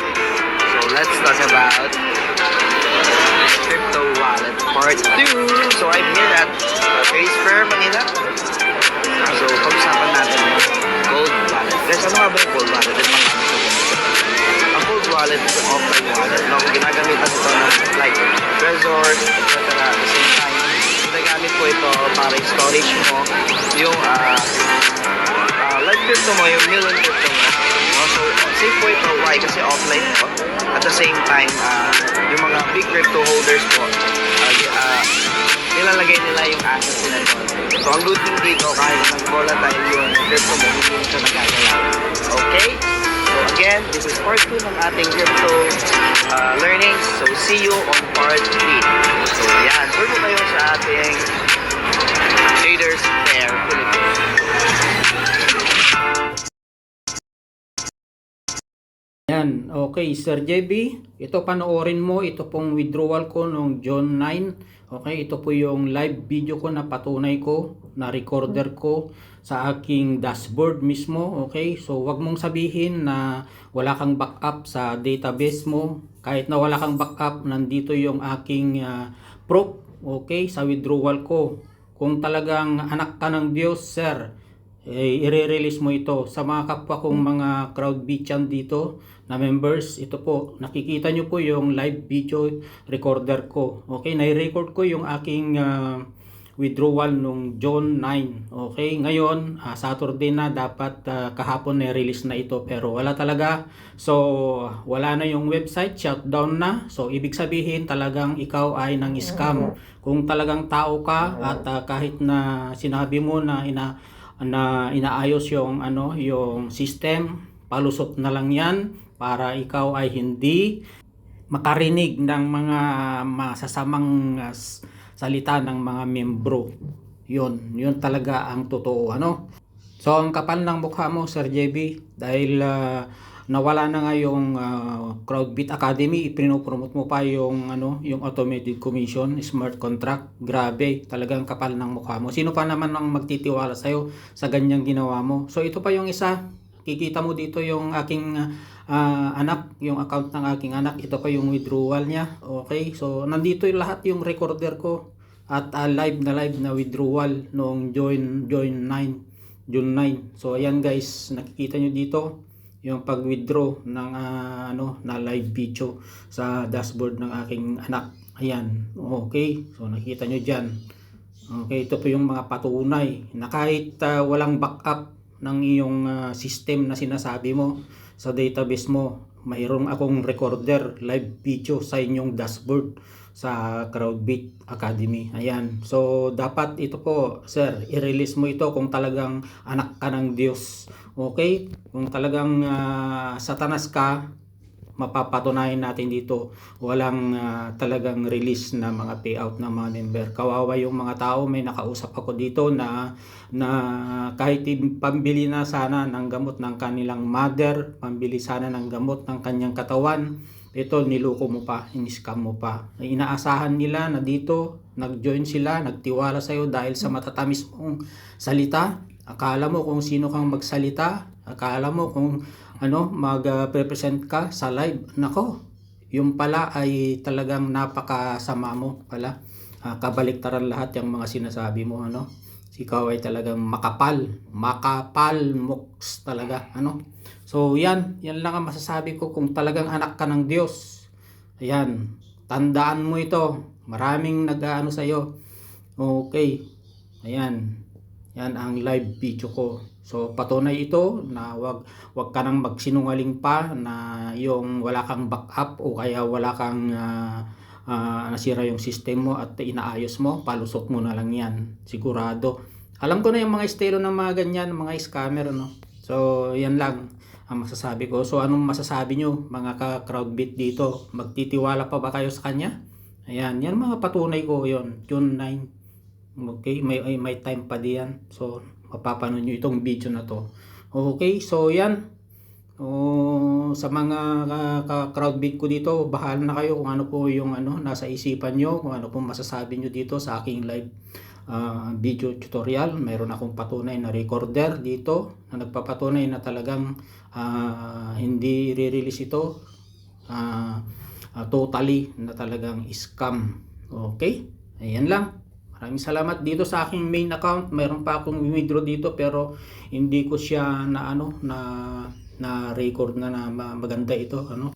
So let's talk about crypto wallet part 2. So I'm here at uh, Trace Fair, Manila. Uh, so pag-usapan natin yung gold wallet. Guys, ano nga ba yung gold wallet? Ang gold wallet is an offline wallet. No? Ginagamitan ito ng like treasures, etc. At the same time, ginagamit ko ito para storage mo yung ah uh, live crypto mo, yung million crypto mo. Safe po ito. Why? Kasi offline po. At the same time, ah, yung mga big crypto holders po, uh, uh, nilalagay nila yung assets nila doon. So, ang good thing dito, kahit nag-volatile yung crypto mo, hindi mo siya nagagalaw. Okay? So, again, this is part 2 ng ating crypto uh, learnings. So, see you on part 3. Yan, okay, Sir JB, ito panoorin mo, ito pong withdrawal ko noong June 9. Okay, ito po yung live video ko na patunay ko, na recorder ko sa aking dashboard mismo. Okay, so wag mong sabihin na wala kang backup sa database mo. Kahit na wala kang backup, nandito yung aking ah, proof, okay, sa withdrawal ko. Kung talagang anak ka ng Diyos, sir, eh, i-release mo ito sa mga kapwa kong mga crowd beachan dito na members. Ito po, nakikita nyo po yung live video recorder ko. Okay, nai-record ko yung aking ah, withdrawal nung June 9. Okay, ngayon, ah, Saturday na, dapat ah, kahapon na-release na ito pero wala talaga. So, wala na yung website, shutdown na. So, ibig sabihin talagang ikaw ay nang scam. Kung talagang tao ka at ah, kahit na sinabi mo na ina na inaayos yung ano yung system. Palusot na lang yan para ikaw ay hindi makarinig ng mga masasamang s- salita ng mga membro. Yun yun talaga ang totoo ano. So ang kapal ng mukha mo Sir JB dahil uh, nawala na nga yung uh, Crowdbeat Academy. Ipinopromote mo pa yung ano yung automated commission smart contract. Grabe talagang kapal ng mukha mo. Sino pa naman ang magtitiwala sa'yo sa ganyang ginawa mo? So ito pa yung isa. Kikita mo dito yung aking ah, anak yung account ng aking anak. Ito pa yung withdrawal niya. Okay so nandito yung lahat yung recorder ko. At ah, live na live na withdrawal noong join join 9 June 9 so ayan guys nakikita nyo dito yung pag-withdraw ng ah, ano na live video sa dashboard ng aking anak. Ayan. Okay. So nakita nyo diyan. Okay, ito po yung mga patunay na kahit ah, walang backup ng iyong ah, system na sinasabi mo sa database mo, mayroong akong recorder live video sa inyong dashboard sa Crowdbeat Academy. Ayan. So, dapat ito po, sir, i-release mo ito kung talagang anak ka ng Diyos. Okay? Kung talagang ah, satanas ka, mapapatunayan natin dito walang ah, talagang release na mga payout ng mga member. Kawawa yung mga tao, may nakausap ako dito na na kahit pambili na sana ng gamot ng kanilang mother, pambili sana ng gamot ng kanyang katawan, ito niluko mo pa, in-scam mo pa. Inaasahan nila na dito nag-join sila, nagtiwala sa iyo dahil sa matatamis mong salita. Akala mo kung sino kang magsalita, akala mo kung ano mag-present ka sa live. Nako, yung pala ay talagang napakasama mo pala. Ah, kabaliktaran lahat yung mga sinasabi mo ano. Ikaw ay talagang makapal, makapal moks talaga ano. So yan, yan lang ang masasabi ko kung talagang anak ka ng Diyos. Ayan, tandaan mo ito. Maraming nag-ano sa iyo. Okay. Ayan. Yan ang live video ko. So patunay ito na wag wag ka nang magsinungaling pa na yung wala kang backup o kaya wala kang ah, ah, nasira yung system mo at inaayos mo, palusot mo na lang yan. Sigurado. Alam ko na yung mga estilo ng mga ganyan, mga scammer, no? So, yan lang ang masasabi ko. So, anong masasabi nyo, mga ka-crowdbeat dito? Magtitiwala pa ba kayo sa kanya? Ayan, yan mga patunay ko yon June 9. Okay, may, may, time pa diyan. So, mapapanood nyo itong video na to. Okay, so yan. O, sa mga ka- ka-crowdbeat ko dito, bahala na kayo kung ano po yung ano, nasa isipan nyo, kung ano po masasabi nyo dito sa aking live ah, video tutorial. Mayroon akong patunay na recorder dito na nagpapatunay na talagang ah, hindi re-release ito ah, ah, totally na talagang scam. Okay? Ayan lang. Maraming salamat dito sa aking main account. Mayroon pa akong withdraw dito pero hindi ko siya na ano na na record na na ma- maganda ito ano